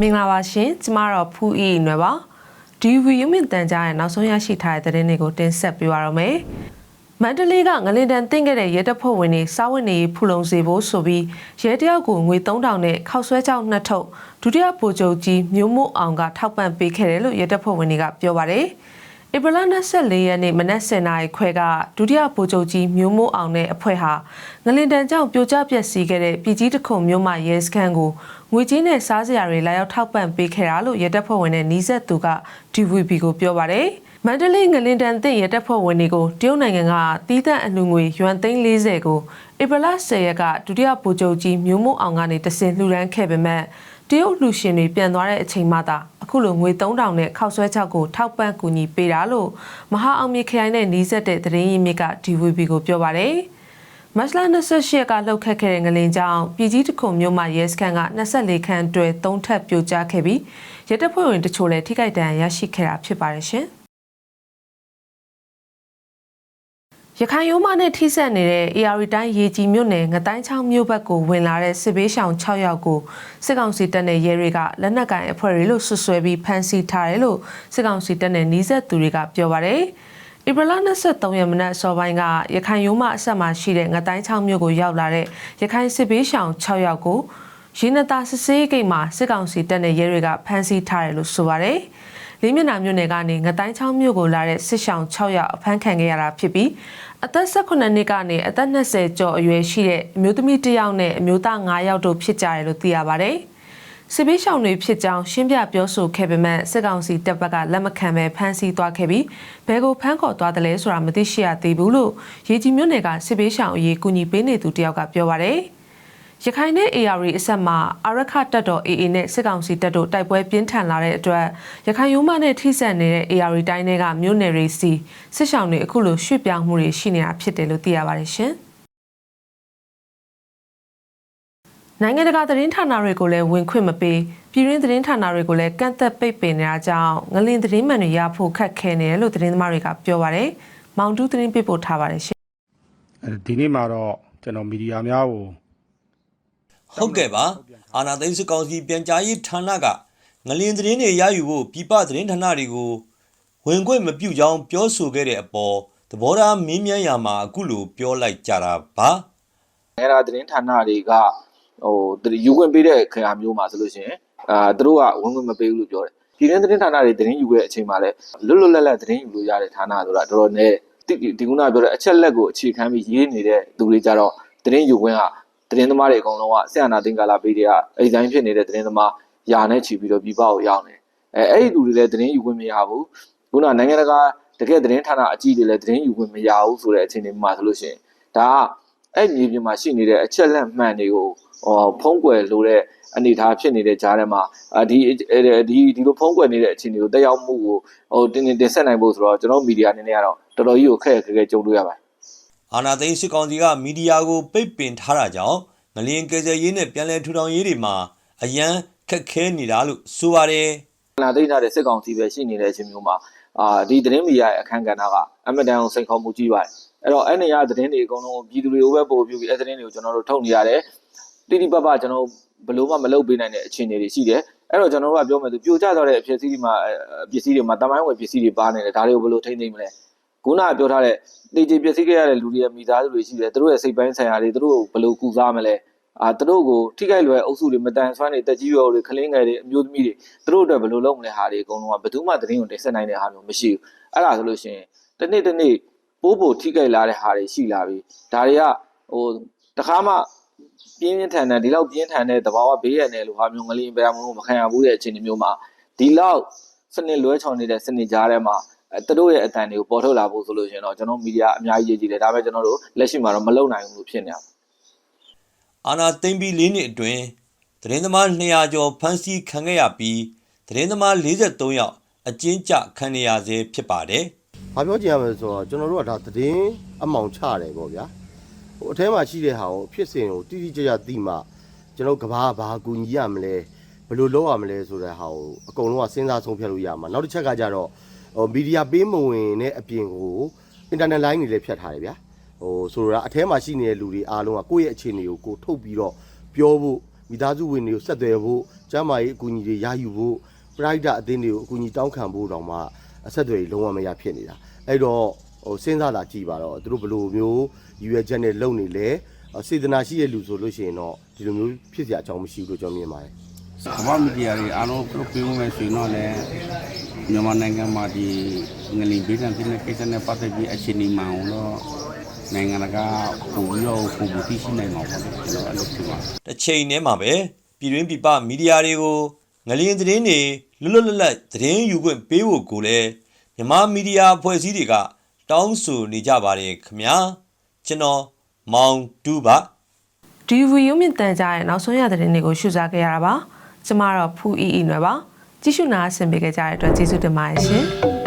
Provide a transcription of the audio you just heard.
မင်္ဂလာပါရှင်ကျမတော့ဖူးအီနွယ်ပါဒီဗီယူမင်တန်ကြားရဲ့နောက်ဆုံးရရှိထားတဲ့သတင်းတွေကိုတင်ဆက်ပေးပါရမယ်မန္တလေးကငလင်တန်တင်ခဲ့တဲ့ရဲတပ်ဖွဲ့ဝင်တွေစားဝတ်နေရေးဖူလုံစေဖို့ဆိုပြီးရဲတယောက်ကိုငွေ3000နဲ့ခောက်ဆွဲကြောင်းနှစ်ထုပ်ဒုတိယဗိုလ်ချုပ်ကြီးမျိုးမို့အောင်ကထောက်ပံ့ပေးခဲ့တယ်လို့ရဲတပ်ဖွဲ့ဝင်တွေကပြောပါတယ် ဧပြီလ24ရက်နေ့မနက်7:00နာရီခွဲကဒုတိယဗိုလ်ချုပ်ကြီးမျိုးမိုးအောင်နဲ့အဖွဲ့ဟာငလင်တန်ကြောင့်ပြိုကျပျက်စီးခဲ့တဲ့ပြည်ကြီးတခုမျိုးမှရဲစခန်းကိုငွေကြေးနဲ့စားစရာတွေလာရောက်ထောက်ပံ့ပေးခဲ့တာလို့ရဲတပ်ဖွဲ့ဝင်နဲ့နှီးဆက်သူက DVB ကိုပြောပါတယ်။မန္တလေးငလင်တန်တဲ့ရဲတပ်ဖွဲ့ဝင်တွေကိုတရုတ်နိုင်ငံကတီးသန့်အလှငွေယွမ်သိန်း40ကိုဧပြီလ10ရက်ကဒုတိယဗိုလ်ချုပ်ကြီးမျိုးမိုးအောင်ကနေတစင်လှူဒန်းခဲ့ပေမဲ့တရုတ်လူရှင်တွေပြန်သွားတဲ့အချိန်မှသာ အခုလိုငွေ3000နဲ့ခောက်ဆွဲချက်ကိုထောက်ပံ့ကူညီပေးတာလို့မဟာအောင်မြေခရိုင်နဲ့နှီးဆက်တဲ့သတင်းရင်းမြစ်က DVB ကိုပြောပါတယ်။မတ်လ28ရက်ကလှုပ်ခတ်ခဲ့တဲ့ငလင်ကြောင့်ပြည်ကြီးတခုမျိုးမှာရဲစခန်းက24ခန်းတွဲ3ထပ်ပြိုကျခဲ့ပြီးရဲတပ်ဖွဲ့ဝင်တချို့လည်းထိခိုက်ဒဏ်ရာရရှိခဲ့တာဖြစ်ပါတယ်ရှင်။ ရခိုင်ရိုးမနဲ့ထိစပ်နေတဲ့ AR တိုင်းရေကြီးမြို့နယ်ငတိုင်းချောင်းမြို့ဘက်ကိုဝင်လာတဲ့စစ်ဘေးရှောင်6ယောက်ကိုစစ်ကောင်စီတပ်နဲ့ရဲတွေကလက်နက်ကင်အဖွဲ့တွေလို့ဆွဆွဲပြီးဖမ်းဆီးထားတယ်လို့စစ်ကောင်စီတပ်နဲ့နှီးဆက်သူတွေကပြောပါတယ်။ဧပြီလ23ရက်မနက်စောပိုင်းကရခိုင်ရိုးမအဆက်မှာရှိတဲ့ငတိုင်းချောင်းမြို့ကိုရောက်လာတဲ့ရခိုင်စစ်ဘေးရှောင်6ယောက်ကိုရင်းနတာစစ်စေးဂိတ်မှာစစ်ကောင်စီတပ်နဲ့ရဲတွေကဖမ်းဆီးထားတယ်လို့ဆိုပါတယ်။ လေးမျက်နှာမြို့နယ်ကနေငတိုင်းချောင်းမြို့ကိုလာတဲ့စစ်ရှောင်6ယောက်အဖမ်းခံခဲ့ရတာဖြစ်ပြီးအသက်18နှစ်ကနေအသက်20ကျော်အရွယ်ရှိတဲ့အမျိုးသမီး1ယောက်နဲ့အမျိုးသား9ယောက်တို့ဖြစ်ကြတယ်လို့သိရပါတယ်။စစ်ဘေးရှောင်တွေဖြစ်ကြောင်းရှင်းပြပြောဆိုခဲ့ပေမဲ့စစ်ကောင်စီတပ်ဘက်ကလက်မခံပဲဖမ်းဆီးသွားခဲ့ပြီးဘယ်ကိုဖမ်းခေါ်သွားတယ်လဲဆိုတာမသိရှိရသေးဘူးလို့ရေကြီးမြို့နယ်ကစစ်ဘေးရှောင်အရေးကူညီပေးနေသူတယောက်ကပြောပါတယ်။ ရခိုင်နဲ့ AR အဆက်မှာအာရခတပ်တော် AA နဲ့စစ်ကောင်စီတပ်တို့တိုက်ပွဲပြင်းထန်လာတဲ့အတွက်ရခိုင်ရိုးမနဲ့ထိစပ်နေတဲ့ AR တိုင်းတွေကမြို့နယ်တွေစီစစ်ဆောင်တွေအခုလိုရွှေ့ပြောင်းမှုတွေရှိနေတာဖြစ်တယ်လို့သိရပါတယ်ရှင်။နိုင်ငံတကာသတင်းဌာနတွေကိုလည်းဝင်ခွင့်မပေးပြည်တွင်းသတင်းဌာနတွေကိုလည်းကန့်သက်ပိတ်ပင်နေတာကြောင့်ငလင်သတင်းမှန်တွေရဖို့ခက်ခဲနေတယ်လို့သတင်းသမားတွေကပြောပါတယ်။မောင်တူးသတင်းပေးပို့ထားပါတယ်ရှင်အဲဒီနေ့မှာတော့ကျွန်တော်မီဒီယာများကို ဟုတ်ကဲ့ပါအာနာသိန်းစစ်ကောင်စီပြန်ကြားရေးဌာနကငလင်သတင်းတွေရယူဖို့ပြည်ပသတင်းဌာနတွေကိုဝင်ခွင့်မပြုကြောင်းပြောဆိုခဲ့တဲ့အပေါ်သဘောထားမင်းမြန်းရာမှာအခုလိုပြောလိုက်ကြတာပါအဲ့ဒါသတင်းဌာနတွေကဟိုသူယူဝင်ပေးတဲ့ခါမျိုးမှာဆိုလို့ရှိရင်အာသူတို့ကဝင်ဝင်မပေးဘူးလို့ပြောတယ်ပြည်တွင်းသတင်းဌာနတွေသတင်းယူတဲ့အချိန်မှာလည်းလွတ်လွတ်လပ်လပ်သတင်းယူလို့ရတဲ့ဌာနဆိုတာတော်တော်နဲ့ဒီဒီကုနာပြောတဲ့အချက်လက်ကိုအခြေခံပြီးရေးနေတဲ့သူတွေကြတော့သတင်းယူဝင်က သတင်းသမားတွေအကုန်လုံးကဆရာနာတင်ကာလာပေးတွေကအဲ့ဒီတိုင်းဖြစ်နေတဲ့သတင်းသမားယာနဲ့ချီပြီးတော့ပြည်ပကိုရောက်နေအဲအဲ့ဒီသူတွေလည်းသတင်းယူဝင်မရဘူးခုနနိုင်ငံတကာတကယ်သတင်းဌာနအကြီးတွေလည်းသတင်းယူဝင်မရဘူးဆိုတဲ့အခြေအနေမှာဆိုလို့ရှိရင်ဒါကအဲ့မြေပြင်မှာရှိနေတဲ့အချက်လက်မှန်တွေကိုဟောဖုံးကွယ်လို့တဲ့အနေအထားဖြစ်နေတဲ့ကြားထဲမှာအာဒီဒီဒီလိုဖုံးကွယ်နေတဲ့အခြေအနေကိုတက်ရောက်မှုကိုဟိုတင်းတင်းတင်ဆက်နိုင်ဖို့ဆိုတော့ကျွန်တော်မီဒီယာအနေနဲ့ကတော့တော်တော်ကြီးကိုခက်ခက်ခဲခဲကြုံတွေ့ရပါတယ် အာနာသိန်းစစ်ကောင်စီကမီဒီယာကို ပိတ်ပင်ထားတာကြောင့်ငလင်ကယ်ဆယ်ရေးနဲ့ပြန်လည်ထူထောင်ရေးတွေမှာအရန်ခက်ခဲနေတာလို့ဆိုပါတယ်။လာသိမ်းထားတဲ့စစ်ကောင်စီပဲရှိနေတဲ့အချိန်မျိုးမှာအာဒီသတင်းမီဒီယာရဲ့အခန်းကဏ္ဍကအမတန်စိန်ခေါ်မှုကြီးပါတယ်။အဲ့တော့အဲ့နေရသတင်းတွေအကုန်လုံးပြည်သူတွေကိုပဲပို့ပြပြီးအဲ့သတင်းတွေကိုကျွန်တော်တို့ထုတ်နေရတယ်။တိတိပပကျွန်တော်ဘလို့မှမလုပ်ပေးနိုင်တဲ့အခြေအနေတွေရှိတယ်။အဲ့တော့ကျွန်တော်တို့ကပြောမယ်ဆိုပြိုကျသွားတဲ့အဖြစ်အစည်းတွေမှာပစ္စည်းတွေမှာတမိုင်းဝင်ပစ္စည်းတွေပါနေတယ်ဒါတွေကိုဘယ်လိုထိမ့်သိမ့်မလဲ။ ခုနကပြောထားတဲ့တေချေပစ္စည်းခဲ့ရတဲ့လူတွေရဲ့မိသားစုတွေရှိတယ်။သူတို့ရဲ့စိတ်ပိုင်းဆိုင်ရာတွေသူတို့ကိုဘယ်လိုကုစားမလဲ။အာသူတို့ကိုထိခိုက်လွယ်အုပ်စုတွေမတန်ဆွမ်းတွေတက်ကြီးရွယ်တွေခလင်းငယ်တွေအမျိုးသမီးတွေသူတို့အတွက်ဘယ်လိုလုပ်မလဲဟာတွေအကုန်လုံးကဘယ်သူမှသတင်းကိုတင်ဆက်နိုင်တဲ့ဟာမျိုးမရှိဘူးအဲ့ဒါဆိုလို့ရှိရင်တစ်နေ့တစ်နေ့ပိုးပိုထိခိုက်လာတဲ့ဟာတွေရှိလာပြီဒါတွေကဟိုတခါမှပြင်းပြင်းထန်ထန်ဒီလောက်ပြင်းထန်တဲ့သဘာဝဘေးရနယ်လိုဟာမျိုးငလျင်ပရာမျိုးမခံရဘူးတဲ့အခြေအနေမျိုးမှာဒီလောက်စနစ်လွဲချော်နေတဲ့စနစ်ကြားထဲမှာအဲ သူတို့ရဲ့အတန်တွေကိုပေါ်ထုတ်လာဖို့ဆိုလို့ရှိရင်တော့ကျွန်တော်မီဒီယာအများကြီးရေးကြည့်တယ်ဒါပေမဲ့ကျွန်တော်တို့လက်ရှိမှာတော့မလုပ်နိုင်ဘူးလို့ဖြစ်နေတာအာနာသိန်းပြီး၄နှစ်အတွင်းသတင်းသမား200ကျော်ဖမ်းဆီးခံခဲ့ရပြီးသတင်းသမား43ယောက်အကျဉ်းချခံရဆဲဖြစ်ပါတယ်။ဘာပြောချင်ရမလဲဆိုတော့ကျွန်တော်တို့ကဒါသတင်းအမောင်ချတယ်ပေါ့ဗျာ။ဟိုအထဲမှာရှိတဲ့ဟာကိုဖြစ်စဉ်ကိုတိတိကျကျသိမှကျွန်တော်ကဘာဘာကူညီရမလဲဘယ်လိုလုပ်ရမလဲဆိုတဲ့ဟာကိုအကုန်လုံးကစဉ်းစားဆုံးဖြတ်လို့ရမှာ။နောက်တစ်ချက်ကကြတော့ ဟိုမီဒီယာပေးမဝင်တဲ့အပြင်ကိုအင်တာနက်လိုင်းတွေလည်းဖြတ်ထားတယ်ဗျာ။ဟိုဆိုတော့အထဲမှာရှိနေတဲ့လူတွေအားလုံးကကိုယ့်ရဲ့အခြေအနေကိုကိုထုတ်ပြီးတော့ပြောဖို့မိသားစုဝင်တွေကိုဆက်သွယ်ဖို့ကျမ်းမာရေးအကူအညီတွေရယူဖို့ပရိုက်တာအသင်းတွေကိုအကူအညီတောင်းခံဖို့တောင်မှအဆက်အသွယ်တွေလုံးဝမရဖြစ်နေတာအဲ့တော့ဟိုစဉ်းစားလာကြည့်ပါတော့သူတို့ဘယ်လိုမျိုးရည်ရွယ်ချက်နဲ့လုပ်နေလဲစေတနာရှိတဲ့လူဆိုလို့ရှိရင်တော့ဒီလိုမျိုးဖြစ်စရာအကြောင်းမရှိဘူးလို့ကျွန်တော်မြင်ပါတယ်ကမ္ဘာမီဒီယာတွေအားလုံးပြုတ်ပြုံးမယ်ဆိုရင်တော့လည်း မြန်မာနိုင်ငံမှာဒီငလင်ဘေးဒဏ်တဲ့ကိစ္စနဲ့ပတ်သက်ပြီးအခြေအနေမှန်အောင်တော့နိုင်ငံတကာပုံပြီးတော့ပုံပြီးသိရှိနိုင်မှာပေါ့လေကျွန်တော်အဲ့လိုဖြစ်ပါတစ်ချိန်တည်းမှာပဲပြည်တွင်းပြည်ပမီဒီယာတွေကိုငလျင်သတင်းတွေလွတ်လွတ်လပ်လပ်သတင်းယူခွင့်ပေးဖို့ကိုလည်းမြန်မာမီဒီယာအဖွဲ့အစည်းတွေကတောင်းဆိုနေကြပါတယ်ခင်ဗျာကျွန်တော်မောင်တူပါဒီဗီရုံမြင့်တန်ကြားရဲ့နောက်ဆုံးရသတင်းတွေကိုရှုစားခဲ့ရတာပါကျမတော့ဖူအီအီနွယ်ပါ ကြည့်ရှုနာဆင်ပေးကြတဲ့အတွက်ကျေးဇူးတင်ပါတယ်ရှင်